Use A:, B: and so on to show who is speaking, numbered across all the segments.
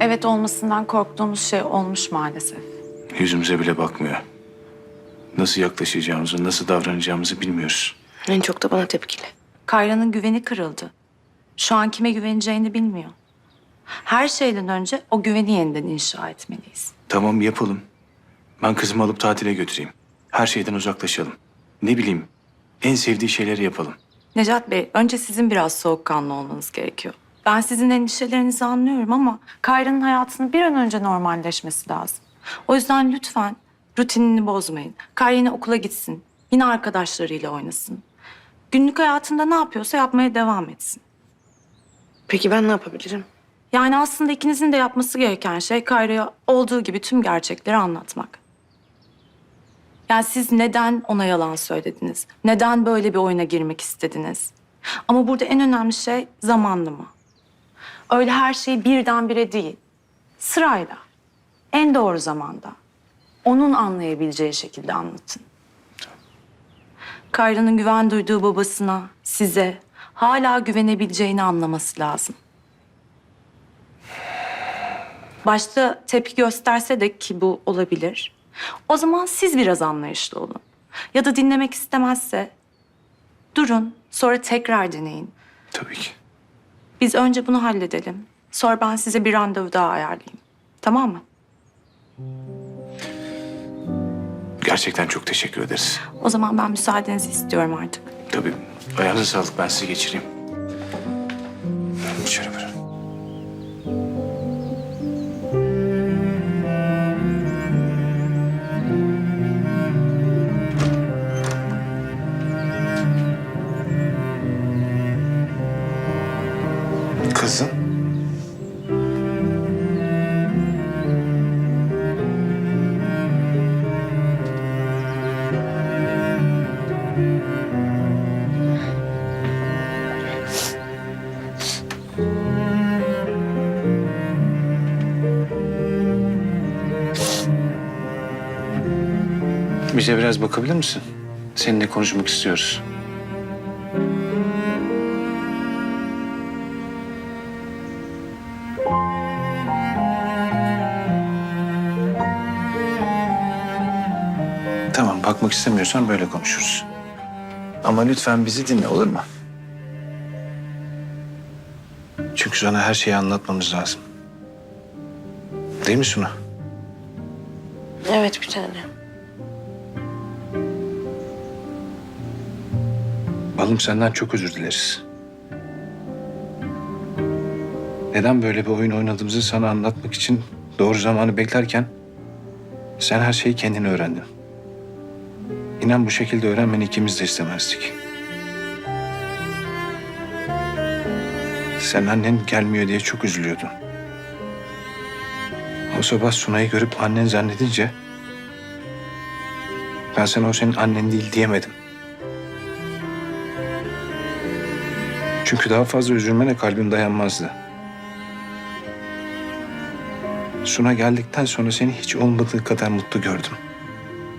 A: Evet olmasından korktuğumuz şey olmuş maalesef.
B: Yüzümüze bile bakmıyor. Nasıl yaklaşacağımızı, nasıl davranacağımızı bilmiyoruz.
C: En çok da bana tepkili.
A: Kayra'nın güveni kırıldı. Şu an kime güveneceğini bilmiyor. Her şeyden önce o güveni yeniden inşa etmeliyiz.
B: Tamam yapalım. Ben kızımı alıp tatile götüreyim. Her şeyden uzaklaşalım. Ne bileyim, en sevdiği şeyleri yapalım.
A: Necat Bey, önce sizin biraz soğukkanlı olmanız gerekiyor. Ben sizin endişelerinizi anlıyorum ama Kayra'nın hayatının bir an önce normalleşmesi lazım. O yüzden lütfen rutinini bozmayın. Kayra yine okula gitsin. Yine arkadaşlarıyla oynasın. Günlük hayatında ne yapıyorsa yapmaya devam etsin.
C: Peki ben ne yapabilirim?
A: Yani aslında ikinizin de yapması gereken şey Kayra'ya olduğu gibi tüm gerçekleri anlatmak. Yani siz neden ona yalan söylediniz? Neden böyle bir oyuna girmek istediniz? Ama burada en önemli şey zamanlama. Öyle her şeyi birdenbire değil. Sırayla. En doğru zamanda. Onun anlayabileceği şekilde anlatın. Kayra'nın güven duyduğu babasına, size hala güvenebileceğini anlaması lazım. Başta tepki gösterse de ki bu olabilir. O zaman siz biraz anlayışlı olun. Ya da dinlemek istemezse durun, sonra tekrar deneyin.
B: Tabii ki.
A: Biz önce bunu halledelim. Sonra ben size bir randevu daha ayarlayayım. Tamam mı?
B: Gerçekten çok teşekkür ederiz.
A: O zaman ben müsaadenizi istiyorum artık.
B: Tabii. Ayağınıza sağlık. Ben sizi geçireyim. Bize biraz bakabilir misin? Seninle konuşmak istiyoruz. Tamam, bakmak istemiyorsan böyle konuşuruz. Ama lütfen bizi dinle, olur mu? Çünkü sana her şeyi anlatmamız lazım. Değil mi Suna?
C: Evet bir tane.
B: Balım senden çok özür dileriz. Neden böyle bir oyun oynadığımızı sana anlatmak için doğru zamanı beklerken sen her şeyi kendin öğrendin. İnan bu şekilde öğrenmeni ikimiz de istemezdik. Sen annen gelmiyor diye çok üzülüyordun. O sabah Sunay'ı görüp annen zannedince ben sana o senin annen değil diyemedim. Çünkü daha fazla üzülmene kalbim dayanmazdı. Suna geldikten sonra seni hiç olmadığı kadar mutlu gördüm.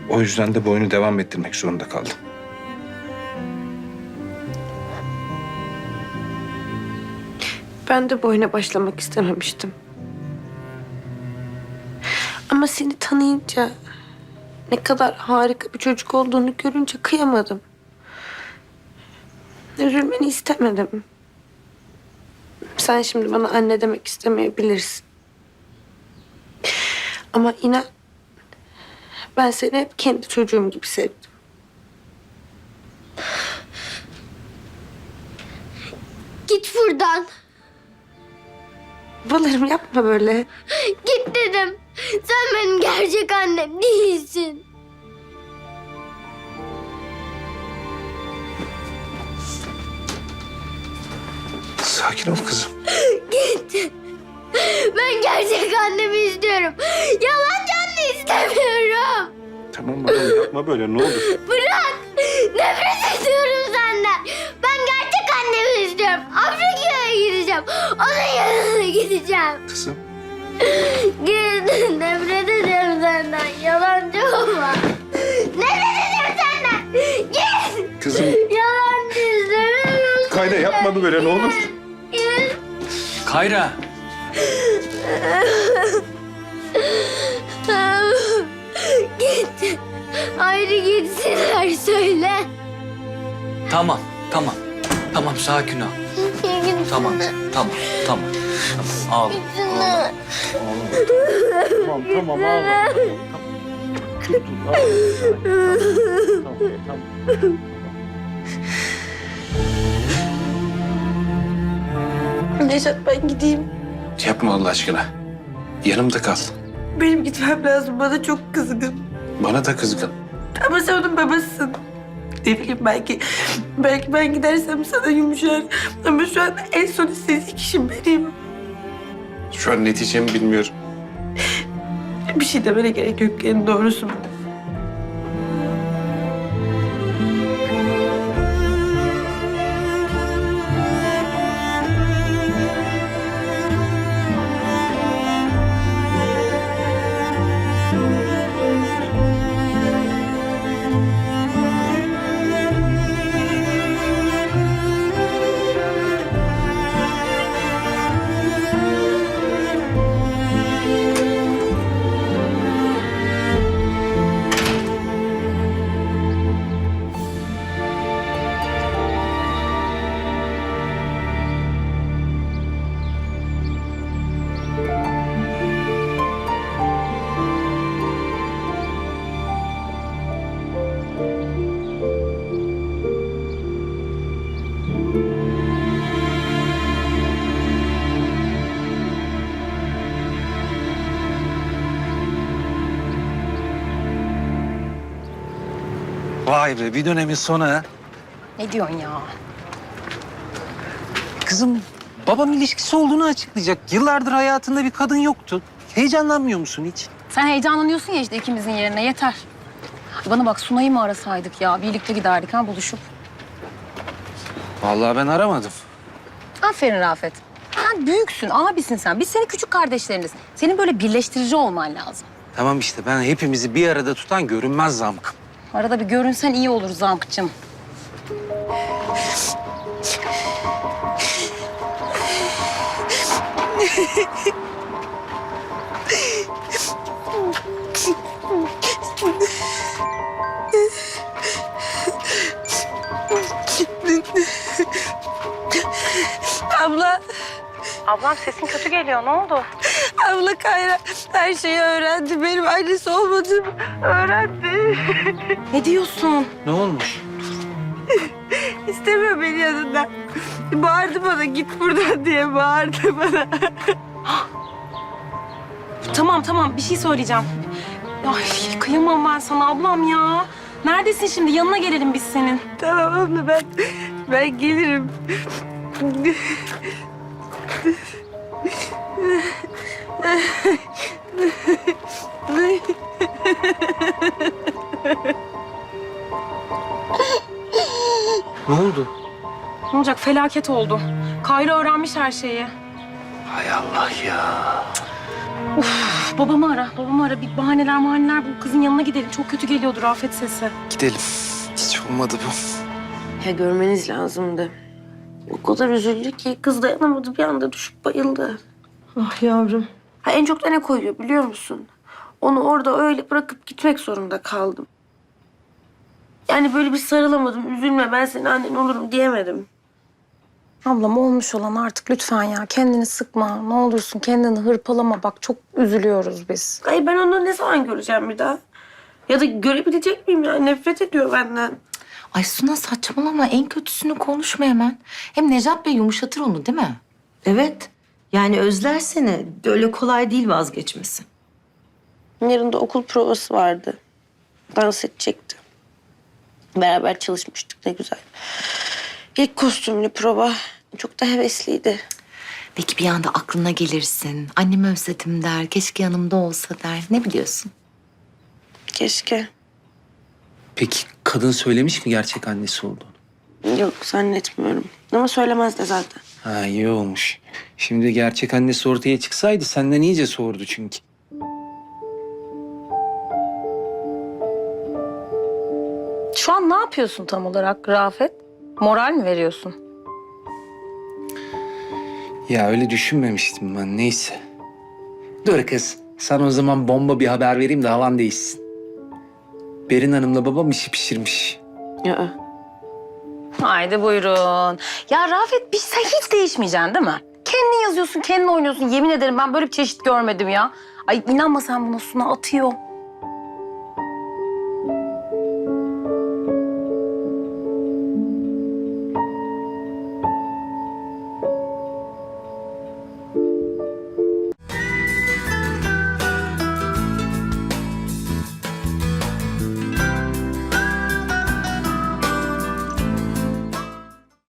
B: O yüzden de bu oyunu devam ettirmek zorunda kaldım.
C: Ben de bu oyuna başlamak istememiştim. Ama seni tanıyınca ne kadar harika bir çocuk olduğunu görünce kıyamadım. Üzülmeni istemedim. Sen şimdi bana anne demek istemeyebilirsin. Ama inan ben seni hep kendi çocuğum gibi sevdim.
D: Git buradan.
C: Balarım yapma böyle.
D: Git dedim. Sen benim gerçek annem değilsin.
B: Sakin ol kızım.
D: Git. Ben gerçek annemi istiyorum. Yalancı anne istemiyorum.
B: Tamam babam yapma böyle ne olur.
D: Bırak. Nefret ediyorum senden. Ben gerçek annemi istiyorum. Afrika'ya gideceğim. Onun yanına gideceğim.
B: Kızım.
D: Git. Nefret ediyorum senden. Yalancı olma. Nefret ediyorum senden. Git.
B: Kızım.
D: Yalancı istemiyorum.
B: Kayda yapma böyle ne olur.
E: Kayra.
D: Git. Ayrı gitsinler söyle.
E: Tamam, tamam. Tamam, sakin ol. Tamam, tamam, tamam. Tamam, ağlama.
D: Gitsinler.
E: Tamam, tamam, ağlama. Dur, dur, ağlama. Tamam, tamam.
C: Nejat ben gideyim.
B: Yapma Allah aşkına. Yanımda kal.
C: Benim gitmem lazım. Bana çok kızgın.
B: Bana da kızgın.
C: Ama sen onun babasısın. Ne bileyim belki, belki ben gidersem sana yumuşar. Ama şu an en son istediği kişi benim.
B: Şu an neticemi bilmiyorum.
C: Bir şey demene gerek yok en doğrusu.
F: Vay be bir dönemin sonu ha.
G: Ne diyorsun ya?
F: Kızım babam ilişkisi olduğunu açıklayacak. Yıllardır hayatında bir kadın yoktu. Heyecanlanmıyor musun hiç?
G: Sen heyecanlanıyorsun ya işte ikimizin yerine yeter. Bana bak Sunay'ı mı arasaydık ya? Birlikte giderdik ha buluşup.
F: Vallahi ben aramadım.
G: Aferin Rafet. Sen büyüksün, abisin sen. Biz senin küçük kardeşleriniz. Senin böyle birleştirici olman lazım.
F: Tamam işte ben hepimizi bir arada tutan görünmez zamkım.
G: Arada bir görünsen iyi olur Zamkçım. Ablam sesin kötü geliyor. Ne oldu?
C: abla Kayra her şeyi öğrendi. Benim annesi olmadığımı öğrendi.
G: Ne diyorsun?
F: Ne olmuş?
C: İstemiyor beni yanında. Bağırdı bana git buradan diye bağırdı bana.
G: Tamam tamam bir şey söyleyeceğim. Ay kıyamam ben sana ablam ya. Neredesin şimdi? Yanına gelelim biz senin.
C: Tamam abla ben, ben gelirim.
F: Ne oldu?
G: Ne olacak? Felaket oldu. Kayra öğrenmiş her şeyi.
F: Hay Allah ya.
G: Babamı ara, babamı ara. Bir bahaneler mahaneler bu kızın yanına gidelim. Çok kötü geliyordur Afet sesi.
F: Gidelim. Hiç olmadı bu.
C: Ya görmeniz lazımdı. O kadar üzüldü ki kız dayanamadı bir anda düşüp bayıldı. Ah yavrum. Ha, en çok da ne koyuyor biliyor musun? Onu orada öyle bırakıp gitmek zorunda kaldım. Yani böyle bir sarılamadım. Üzülme ben senin annen olurum diyemedim.
G: Ablam olmuş olan artık lütfen ya. Kendini sıkma. Ne olursun kendini hırpalama. Bak çok üzülüyoruz biz.
C: Ay ben onu ne zaman göreceğim bir daha? Ya da görebilecek miyim ya? Nefret ediyor benden.
H: Ay Suna saçmalama en kötüsünü konuşma hemen. Hem Necat Bey yumuşatır onu değil mi?
I: Evet. Yani özler seni. Öyle kolay değil vazgeçmesi.
C: Yarın da okul provası vardı. Dans edecekti. Beraber çalışmıştık ne güzel. İlk kostümlü prova. Çok da hevesliydi.
H: Belki bir anda aklına gelirsin. Annemi özledim der, keşke yanımda olsa der. Ne biliyorsun?
C: Keşke.
F: Peki kadın söylemiş mi gerçek annesi olduğunu?
C: Yok zannetmiyorum. Ama söylemez de zaten.
F: Ha iyi olmuş. Şimdi gerçek annesi ortaya çıksaydı senden iyice soğurdu çünkü.
G: Şu an ne yapıyorsun tam olarak Rafet? Moral mi veriyorsun?
F: Ya öyle düşünmemiştim ben neyse. Dur kız. Sana o zaman bomba bir haber vereyim de havan değişsin. Berin Hanım'la babam işi pişirmiş.
C: Aa.
G: Haydi buyurun. Ya Rafet bir sen hiç değişmeyeceksin değil mi? Kendin yazıyorsun, kendin oynuyorsun. Yemin ederim ben böyle bir çeşit görmedim ya. Ay inanma sen buna Suna atıyor.